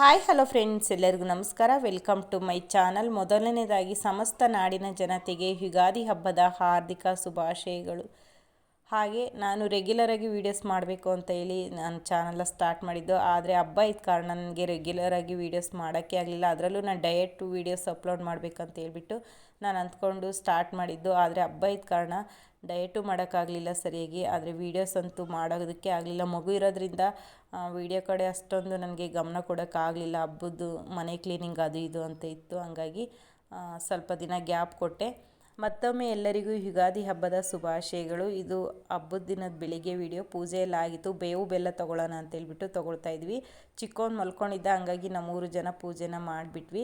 Hi, hello friends, ಎಲ್ಲರಿಗೂ ನಮಸ್ಕಾರ. Welcome to my channel. ಮೊದಲನೇದಾಗಿ, ಸಮಸ್ತ ನಾಡಿನ ಜನತೆಗೆ ಯುಗಾದಿ ಹಬ್ಬದ ಹಾರ್ದಿಕ ಶುಭಾಶಯಗಳು. ಹಾಗೆ ನಾನು ರೆಗ್ಯುಲರಾಗಿ ವೀಡಿಯೋಸ್ ಮಾಡಬೇಕು ಅಂತ ಹೇಳಿ ನಾನು ಚಾನಲ್ನ ಸ್ಟಾರ್ಟ್ ಮಾಡಿದ್ದು. ಆದರೆ ಹಬ್ಬ ಇದ್ದ ಕಾರಣ ನನಗೆ ರೆಗ್ಯುಲರಾಗಿ ವೀಡಿಯೋಸ್ ಮಾಡೋಕ್ಕೆ ಆಗಲಿಲ್ಲ. ಅದರಲ್ಲೂ ನಾನು ಡಯಟ್ ವೀಡಿಯೋಸ್ ಅಪ್ಲೋಡ್ ಮಾಡಬೇಕಂತ ಹೇಳ್ಬಿಟ್ಟು ನಾನು ಅಂದ್ಕೊಂಡು ಸ್ಟಾರ್ಟ್ ಮಾಡಿದ್ದು. ಆದರೆ ಹಬ್ಬ ಇದ್ದ ಕಾರಣ ಡಯಟು ಮಾಡೋಕ್ಕಾಗಲಿಲ್ಲ ಸರಿಯಾಗಿ. ಆದರೆ ವೀಡಿಯೋಸ್ ಅಂತೂ ಮಾಡೋದಕ್ಕೆ ಆಗಲಿಲ್ಲ. ಮಗು ಇರೋದ್ರಿಂದ ವೀಡಿಯೋ ಕಡೆ ಅಷ್ಟೊಂದು ನನಗೆ ಗಮನ ಕೊಡೋಕ್ಕಾಗಲಿಲ್ಲ ಹಬ್ಬದ್ದು ಮನೆ ಕ್ಲೀನಿಂಗ್ ಅದು ಇದು ಅಂತ ಇತ್ತು. ಹಂಗಾಗಿ ಸ್ವಲ್ಪ ದಿನ ಗ್ಯಾಪ್ ಕೊಟ್ಟೆ. ಮತ್ತೊಮ್ಮೆ ಎಲ್ಲರಿಗೂ ಯುಗಾದಿ ಹಬ್ಬದ ಶುಭಾಶಯಗಳು. ಇದು ಹಬ್ಬದ ದಿನದ ಬೆಳಿಗ್ಗೆ ವಿಡಿಯೋ. ಪೂಜೆ ಎಲ್ಲ ಆಗಿತ್ತು. ಬೇವು ಬೆಲ್ಲ ತೊಗೊಳ್ಳೋಣ ಅಂತೇಳ್ಬಿಟ್ಟು ತೊಗೊಳ್ತಾ ಇದ್ವಿ. ಚಿಕ್ಕವನು ಮಲ್ಕೊಂಡಿದ್ದ, ಹಂಗಾಗಿ ನಮ್ಮೂರು ಮೂರು ಜನ ಪೂಜೆನ ಮಾಡಿಬಿಟ್ವಿ.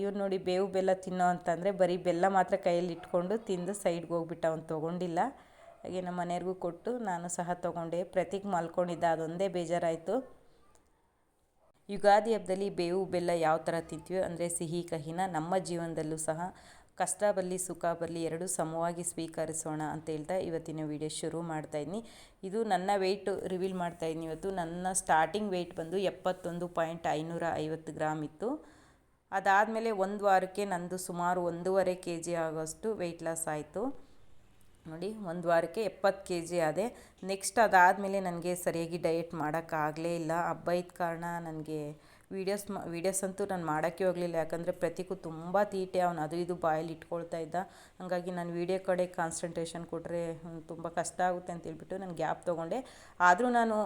ಇವ್ರು ನೋಡಿ ಬೇವು ಬೆಲ್ಲ ತಿನ್ನೋ ಅಂತಂದರೆ ಬರೀ ಬೆಲ್ಲ ಮಾತ್ರ ಕೈಯಲ್ಲಿ ಇಟ್ಕೊಂಡು ತಿಂದು ಸೈಡ್ಗೆ ಹೋಗ್ಬಿಟ್ಟು, ಅವ್ನು ತೊಗೊಂಡಿಲ್ಲ. ಹಾಗೆ ನಮ್ಮ ಮನೆಯವ್ರಿಗೂ ಕೊಟ್ಟು ನಾನು ಸಹ ತೊಗೊಂಡೆ. ಪ್ರತೀಕ್ ಮಲ್ಕೊಂಡಿದ್ದ, ಅದೊಂದೇ ಬೇಜಾರಾಯಿತು. ಯುಗಾದಿ ಹಬ್ಬದಲ್ಲಿ ಬೇವು ಬೆಲ್ಲ ಯಾವ ಥರ ತಿಂತೀವಿ ಅಂದರೆ ಸಿಹಿ, ಕಹಿನ ನಮ್ಮ ಜೀವನದಲ್ಲೂ ಸಹ ಕಷ್ಟ ಬರಲಿ, ಸುಖ ಬರಲಿ, ಎರಡೂ ಸಮವಾಗಿ ಸ್ವೀಕರಿಸೋಣ ಅಂತ ಹೇಳ್ತಾ ಇವತ್ತಿನ ವಿಡಿಯೋ ಶುರು ಮಾಡ್ತಾ ಇದ್ದೀನಿ ಇದು ನನ್ನ ವೆಯ್ಟ್ ರಿವೀಲ್ ಮಾಡ್ತಾ ಇದ್ದೀನಿ ಇವತ್ತು. ನನ್ನ ಸ್ಟಾರ್ಟಿಂಗ್ ವೆಯ್ಟ್ ಬಂದು ಎಪ್ಪತ್ತೊಂದು ಪಾಯಿಂಟ್ ಐನೂರ ಐವತ್ತು ಗ್ರಾಮ್ ಇತ್ತು. ಅದಾದಮೇಲೆ ಒಂದು ವಾರಕ್ಕೆ ನಂದು ಸುಮಾರು ಒಂದೂವರೆ ಕೆ ಜಿ ಆಗೋಷ್ಟು ವೆಯ್ಟ್ ಲಾಸ್ ಆಯಿತು. ನೋಡಿ, ಒಂದು ವಾರಕ್ಕೆ ಎಪ್ಪತ್ತು ಕೆ ಜಿ ಆದೆ. ನೆಕ್ಸ್ಟ್ ಅದಾದಮೇಲೆ ನನಗೆ ಸರಿಯಾಗಿ ಡಯಟ್ ಮಾಡೋಕ್ಕಾಗಲೇ ಇಲ್ಲ. ಹಬ್ಬ ಇದ್ದ ಕಾರಣ ನನಗೆ ವೀಡಿಯೋಸ್ ಮ ವೀಡಿಯೋಸ್ ಅಂತೂ ನಾನು ಮಾಡೋಕ್ಕೆ ಹೋಗಲಿಲ್ಲ. ಯಾಕಂದರೆ ಪ್ರತಿಗೂ ತುಂಬ ತೀಟೆ ಅವನು ಅದು ಇದು ಬಾಯಲ್ಲಿ ಇಟ್ಕೊಳ್ತಾ ಇದ್ದ. ಹಾಗಾಗಿ ನಾನು ವೀಡಿಯೋ ಕಡೆ ಕಾನ್ಸಂಟ್ರೇಷನ್ ಕೊಟ್ಟರೆ ತುಂಬ ಕಷ್ಟ ಆಗುತ್ತೆ ಅಂತ ಹೇಳ್ಬಿಟ್ಟು ನಾನು ಗ್ಯಾಪ್ ತೊಗೊಂಡೆ. ಆದರೂ ನಾನು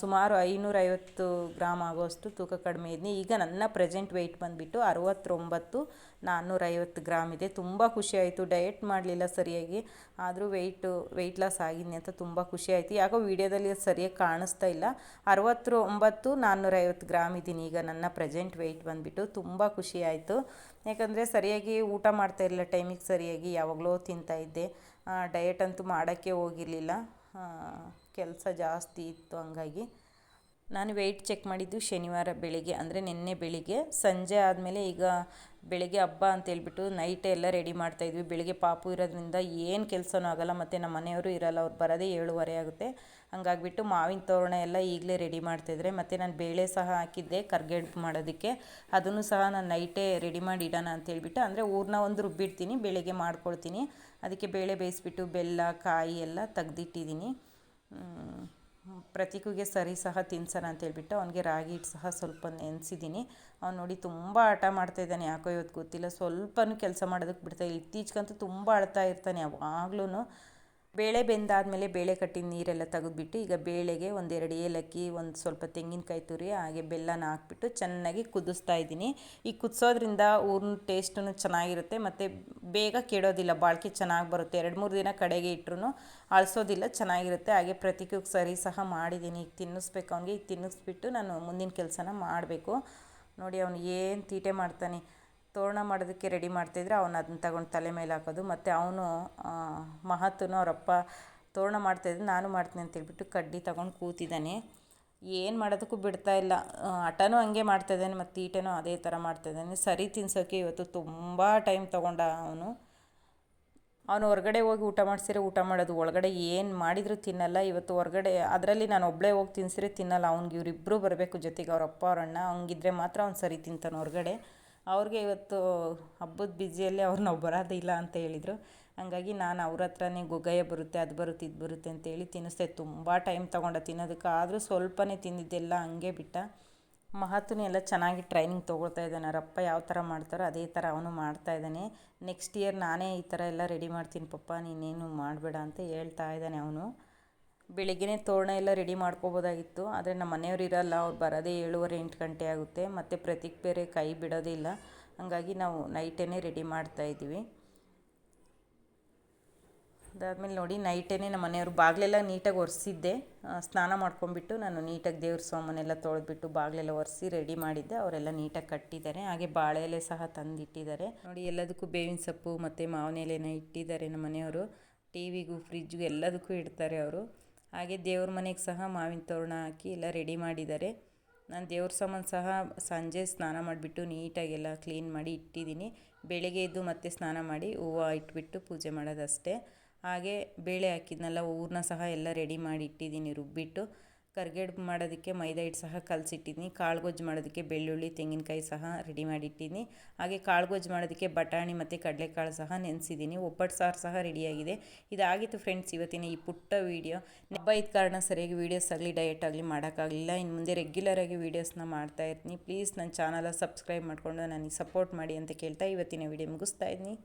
ಸುಮಾರು ಐನೂರೈವತ್ತು ಗ್ರಾಮ್ ಆಗೋಷ್ಟು ತೂಕ ಕಡಿಮೆ ಇದ್ದೀನಿ ಈಗ ನನ್ನ ಪ್ರೆಸೆಂಟ್ ವೆಯ್ಟ್ ಬಂದುಬಿಟ್ಟು ಅರವತ್ತೊಂಬತ್ತು ನಾನ್ನೂರೈವತ್ತು ಗ್ರಾಮ್ ಇದೆ. ತುಂಬ ಖುಷಿ ಆಯಿತು. ಡಯಟ್ ಮಾಡಲಿಲ್ಲ ಸರಿಯಾಗಿ. ಆದರೂ ವೆಯ್ಟು ವೆಯ್ಟ್ ಲಾಸ್ ಆಗಿದ್ದೀನಿ ಅಂತ ತುಂಬ ಖುಷಿ ಆಯಿತು. ಯಾಕೋ ವೀಡಿಯೋದಲ್ಲಿ ಸರಿಯಾಗಿ ಕಾಣಿಸ್ತಾ ಇಲ್ಲ. ಅರವತ್ತು ಒಂಬತ್ತು ನಾನ್ನೂರೈವತ್ತು ಗ್ರಾಮ್ ಇದ್ದೀನಿ ಈಗ ನನ್ನ ಪ್ರೆಸೆಂಟ್ ವೆಯ್ಟ್ ಬಂದುಬಿಟ್ಟು ತುಂಬ ಖುಷಿ ಆಯಿತು. ಯಾಕಂದರೆ ಸರಿಯಾಗಿ ಊಟ ಮಾಡ್ತಾ ಇರಲಿಲ್ಲ, ಟೈಮಿಗೆ ಸರಿಯಾಗಿ ಯಾವಾಗಲೂ ತಿಂತಾಯಿದ್ದೆ ಡಯಟ್ ಅಂತೂ ಮಾಡೋಕ್ಕೆ ಹೋಗಿರಲಿಲ್ಲ. ಕೆಲಸ ಜಾಸ್ತಿ ಇತ್ತು ಹಂಗಾಗಿ. ನಾನು ವೆಯ್ಟ್ ಚೆಕ್ ಮಾಡಿದ್ದು ಶನಿವಾರ ಬೆಳಿಗ್ಗೆ, ಅಂದರೆ ನಿನ್ನೆ ಬೆಳಿಗ್ಗೆ. ಸಂಜೆ ಆದಮೇಲೆ ಈಗ ಬೆಳಿಗ್ಗೆ ಹಬ್ಬ ಅಂತೇಳ್ಬಿಟ್ಟು ನೈಟ್ ಎಲ್ಲ ರೆಡಿ ಮಾಡ್ತಾ ಇದ್ವಿ. ಬೆಳಿಗ್ಗೆ ಪಾಪು ಇರೋದ್ರಿಂದ ಏನು ಕೆಲಸನೂ ಆಗೋಲ್ಲ, ಮತ್ತು ನಮ್ಮ ಮನೆಯವರು ಇರಲ್ಲ, ಅವ್ರು ಬರೋದೇ ಏಳುವರೆ ಆಗುತ್ತೆ. ಹಂಗಾಗ್ಬಿಟ್ಟು ಮಾವಿನ ತೋರಣ ಎಲ್ಲ ಈಗಲೇ ರೆಡಿ ಮಾಡ್ತಾಯಿದ್ರೆ ಮತ್ತು ನಾನು ಬೇಳೆ ಸಹ ಹಾಕಿದ್ದೆ ಕರ್ಗೆಡ್ಪು ಮಾಡೋದಕ್ಕೆ. ಅದನ್ನು ಸಹ ನಾನು ನೈಟೇ ರೆಡಿ ಮಾಡಿ ಇಡೋಣ ಅಂತೇಳ್ಬಿಟ್ಟು ಅಂದರೆ ಊರನ್ನ ಒಂದು ರುಬ್ಬಿಡ್ತೀನಿ, ಬೆಳಿಗ್ಗೆ ಮಾಡ್ಕೊಳ್ತೀನಿ. ಅದಕ್ಕೆ ಬೇಳೆ ಬೇಯಿಸ್ಬಿಟ್ಟು ಬೆಲ್ಲ, ಕಾಯಿ ಎಲ್ಲ ತೆಗ್ದಿಟ್ಟಿದ್ದೀನಿ. ಪ್ರತೀಕಿಗೆ ಸರಿ ಸಹ ತಿನ್ಸೋಣ ಅಂತೇಳ್ಬಿಟ್ಟು ಅವನಿಗೆ ರಾಗಿ ಹಿಟ್ಟು ಸಹ ಸ್ವಲ್ಪ ನೆನೆಸಿದ್ದೀನಿ ಅವ್ನು ನೋಡಿ ತುಂಬ ಆಟ ಮಾಡ್ತಾಯಿದ್ದಾನೆ ಯಾಕೋ ಇವತ್ತು ಗೊತ್ತಿಲ್ಲ. ಸ್ವಲ್ಪನೂ ಕೆಲಸ ಮಾಡೋದಕ್ಕೆ ಬಿಡ್ತಾ ಇತ್ತೀಚೆಗಂತೂ ತುಂಬ ಅಳ್ತಾ ಇರ್ತಾನೆ ಯಾವಾಗ್ಲೂ ಬೇಳೆ ಬೆಂದಾದಮೇಲೆ ಬೇಳೆ ಕಟ್ಟಿದ ನೀರೆಲ್ಲ ತೆಗೆದ್ಬಿಟ್ಟು ಈಗ ಬೇಳೆಗೆ ಒಂದೆರಡು ಏಲಕ್ಕಿ, ಒಂದು ಸ್ವಲ್ಪ ತೆಂಗಿನಕಾಯಿ ತುರಿ, ಹಾಗೆ ಬೆಲ್ಲನ ಹಾಕ್ಬಿಟ್ಟು ಚೆನ್ನಾಗಿ ಕುದಿಸ್ತಾ ಇದ್ದೀನಿ. ಈ ಕುದಿಸೋದ್ರಿಂದ ಊರಿನ ಟೇಸ್ಟೂ ಚೆನ್ನಾಗಿರುತ್ತೆ. ಮತ್ತು ಬೇಗ ಕೆಡೋದಿಲ್ಲ, ಬಾಳಿಕೆ ಚೆನ್ನಾಗಿ ಬರುತ್ತೆ. ಎರಡು ಮೂರು ದಿನ ಕಡೆಗೆ ಇಟ್ಟರು ಅಳಿಸೋದಿಲ್ಲ, ಚೆನ್ನಾಗಿರುತ್ತೆ. ಹಾಗೆ ಪ್ರತಿಕ್ರಿಯೆ ಸರಿ ಸಹ ಮಾಡಿದ್ದೀನಿ. ಈಗ ತಿನ್ನಿಸ್ಬೇಕು ಅವನಿಗೆ, ಈಗ ತಿನ್ನಿಸ್ಬಿಟ್ಟು ನಾನು ಮುಂದಿನ ಕೆಲಸನ ಮಾಡಬೇಕು. ನೋಡಿ ಅವನು ಏನು ತೀಟೆ ಮಾಡ್ತಾನೆ. ತೋರಣ ಮಾಡೋದಕ್ಕೆ ರೆಡಿ ಮಾಡ್ತಾಯಿದ್ರೆ ಅವನು ಅದನ್ನ ತಗೊಂಡು ತಲೆ ಮೇಲೆ ಹಾಕೋದು. ಮತ್ತು ಅವನು ಮಹತ್ವನು ಅವರಪ್ಪ ತೋರಣ ಮಾಡ್ತಾಯಿದ್ರೆ ನಾನು ಮಾಡ್ತೀನಿ ಅಂತೇಳ್ಬಿಟ್ಟು ಕಡ್ಡಿ ತಗೊಂಡು ಕೂತಿದ್ದಾನೆ. ಏನು ಮಾಡೋದಕ್ಕೂ ಬಿಡ್ತಾ ಇಲ್ಲ. ಹಠನೂ ಹಂಗೆ ಮಾಡ್ತಾಯಿದ್ದಾನೆ ಮತ್ತು ತೀಟೆನೂ ಅದೇ ಥರ ಮಾಡ್ತಾಯಿದ್ದಾನೆ ಸರಿ ತಿನ್ಸೋಕ್ಕೆ ಇವತ್ತು ತುಂಬ ಟೈಮ್ ತೊಗೊಂಡ ಅವನು. ಅವನು ಹೊರಗಡೆ ಹೋಗಿ ಊಟ ಮಾಡಿಸಿದ್ರೆ ಊಟ ಮಾಡೋದು, ಒಳಗಡೆ ಏನು ಮಾಡಿದರೂ ತಿನ್ನಲ್ಲ. ಇವತ್ತು ಹೊರಗಡೆ, ಅದರಲ್ಲಿ ನಾನು ಒಬ್ಬಳೇ ಹೋಗಿ ತಿನ್ಸಿದ್ರೆ ತಿನ್ನಲ್ಲ. ಅವ್ನಿಗೆ ಇವರಿಬ್ಬರು ಬರಬೇಕು ಜೊತೆಗೆ, ಅವ್ರ ಅಪ್ಪ, ಅವ್ರ ಅಣ್ಣ ಅವ್ನಿಗಿದ್ರೆ ಮಾತ್ರ ಅವ್ನು ಸರಿ ತಿಂತಾನೆ ಹೊರಗಡೆ. ಅವ್ರಿಗೆ ಇವತ್ತು ಹಬ್ಬದ ಬ್ಯುಸಿಯಲ್ಲಿ ಅವ್ರು ನಾವು ಬರೋದಿಲ್ಲ ಅಂತ ಹೇಳಿದರು. ಹಂಗಾಗಿ ನಾನು ಅವ್ರ ಹತ್ರನೇ ಗುಗ್ಗಯ್ಯ ಬರುತ್ತೆ, ಅದು ಬರುತ್ತೆ, ಇದು ಬರುತ್ತೆ ಅಂತೇಳಿ ತಿನ್ನಿಸ್ದೆ. ತುಂಬ ಟೈಮ್ ತೊಗೊಂಡೆ ತಿನ್ನೋದಕ್ಕೆ. ಆದರೂ ಸ್ವಲ್ಪನೇ ತಿಂದಿದ್ದೆಲ್ಲ ಹಂಗೆ ಬಿಟ್ಟ. ಮಹತ್ವನೇ ಎಲ್ಲ ಚೆನ್ನಾಗಿ ಟ್ರೈನಿಂಗ್ ತೊಗೊಳ್ತಾ ಇದ್ದಾನೆ. ಅವರಪ್ಪ ಯಾವ ಥರ ಮಾಡ್ತಾರೋ ಅದೇ ಥರ ಅವನು ಮಾಡ್ತಾ ಇದ್ದಾನೆ. ನೆಕ್ಸ್ಟ್ ಇಯರ್ ನಾನೇ ಈ ಥರ ಎಲ್ಲ ರೆಡಿ ಮಾಡ್ತೀನಿ ಪಪ್ಪ, ನೀನೇನು ಮಾಡಬೇಡ ಅಂತ ಹೇಳ್ತಾ ಇದ್ದಾನೆ ಅವನು. ಬೆಳಿಗ್ಗೆನೇ ತೋರಣ ಎಲ್ಲ ರೆಡಿ ಮಾಡ್ಕೋಬೋದಾಗಿತ್ತು. ಆದರೆ ನಮ್ಮ ಮನೆಯವ್ರು ಇರಲ್ಲ, ಅವ್ರು ಬರೋದೇ ಏಳುವರೆ, ಎಂಟು ಗಂಟೆ ಆಗುತ್ತೆ. ಮತ್ತು ಪ್ರತೀಕ್ ಬೇರೆ ಕೈ ಬಿಡೋದಿಲ್ಲ ಹಾಗಾಗಿ ನಾವು ನೈಟೇ ರೆಡಿ ಮಾಡ್ತಾಯಿದ್ದೀವಿ ಅದಾದಮೇಲೆ ನೋಡಿ ನೈಟೇ ನಮ್ಮ ಮನೆಯವರು ಬಾಗಿಲೆಲ್ಲ ನೀಟಾಗಿ ಒರೆಸಿದ್ದೆ. ಸ್ನಾನ ಮಾಡ್ಕೊಂಡ್ಬಿಟ್ಟು ನಾನು ನೀಟಾಗಿ ದೇವ್ರ ಸೋಮನೆಲ್ಲ ತೊಳೆದ್ಬಿಟ್ಟು ಬಾಗಿಲೆಲ್ಲ ಒರೆಸಿ ರೆಡಿ ಮಾಡಿದ್ದೆ. ಅವರೆಲ್ಲ ನೀಟಾಗಿ ಕಟ್ಟಿದ್ದಾರೆ. ಹಾಗೆ ಬಾಳೆ ಎಲೆ ಸಹ ತಂದಿಟ್ಟಿದ್ದಾರೆ. ನೋಡಿ, ಎಲ್ಲದಕ್ಕೂ ಬೇವಿನ ಸೊಪ್ಪು ಮತ್ತು ಮಾವಿನ ಎಲೆನ ಇಟ್ಟಿದ್ದಾರೆ ನಮ್ಮ ಮನೆಯವರು. ಟಿ ವಿಗೂ ಫ್ರಿಜ್ಗೂ ಎಲ್ಲದಕ್ಕೂ ಇಡ್ತಾರೆ ಅವರು. ಹಾಗೆ ದೇವ್ರ ಮನೆಗೆ ಸಹ ಮಾವಿನ ತೋರಣ ಹಾಕಿ ಎಲ್ಲ ರೆಡಿ ಮಾಡಿದ್ದಾರೆ. ನಾನು ದೇವ್ರ ಸಾಮಾನು ಸಹ ಸಂಜೆ ಸ್ನಾನ ಮಾಡಿಬಿಟ್ಟು ನೀಟಾಗೆಲ್ಲ ಕ್ಲೀನ್ ಮಾಡಿ ಇಟ್ಟಿದ್ದೀನಿ. ಬೆಳಗ್ಗೆ ಎದ್ದು ಮತ್ತೆ ಸ್ನಾನ ಮಾಡಿ ಹೂವು ಇಟ್ಬಿಟ್ಟು ಪೂಜೆ ಮಾಡೋದಷ್ಟೇ. ಹಾಗೆ ಬೇಳೆ ಹಾಕಿದ್ನಲ್ಲ ಹೂರನ್ನ ಸಹ ಎಲ್ಲ ರೆಡಿ ಮಾಡಿ ಇಟ್ಟಿದ್ದೀನಿ ರುಬ್ಬಿಟ್ಟು. ಕರ್ಗಡ್ಬು ಮಾಡೋದಕ್ಕೆ ಮೈದಾ ಹಿಟ್ಟು ಸಹ ಕಲಸಿಟ್ಟಿದ್ದೀನಿ ಕಾಳು ಗೊಜ್ಜು ಮಾಡೋದಕ್ಕೆ ಬೆಳ್ಳುಳ್ಳಿ, ತೆಂಗಿನಕಾಯಿ ಸಹ ರೆಡಿ ಮಾಡಿಟ್ಟಿದ್ದೀನಿ ಹಾಗೆ ಕಾಳು ಗೊಜ್ಜು ಮಾಡೋದಕ್ಕೆ ಬಟಾಣಿ ಮತ್ತು ಕಡಲೆಕಾಳು ಸಹ ನೆನೆಸಿದ್ದೀನಿ ಒಬ್ಬಟ್ಟು ಸಾರು ಸಹ ರೆಡಿಯಾಗಿದೆ ಇದಾಗಿತ್ತು ಫ್ರೆಂಡ್ಸ್ ಇವತ್ತಿನ ಈ ಪುಟ್ಟ ವೀಡಿಯೋ ಹಬ್ಬ ಇದ್ದ ಕಾರಣ ಸರಿಯಾಗಿ ವೀಡಿಯೋಸ್ ಆಗಲಿ ಡಯಟ್ ಆಗಲಿ ಮಾಡೋಕ್ಕಾಗಲಿಲ್ಲ. ಇನ್ನು ಮುಂದೆ ರೆಗ್ಯುಲರಾಗಿ ವೀಡಿಯೋಸ್ನ ಮಾಡ್ತಾ ಇರ್ತೀನಿ. ಪ್ಲೀಸ್ ನನ್ನ ಚಾನಲ ಸಬ್ಸ್ಕ್ರೈಬ್ ಮಾಡಿಕೊಂಡು ನನಗೆ ಸಪೋರ್ಟ್ ಮಾಡಿ ಅಂತ ಕೇಳ್ತಾ ಇವತ್ತಿನ ವೀಡಿಯೋ ಮುಗಿಸ್ತಾ ಇದ್ದೀನಿ.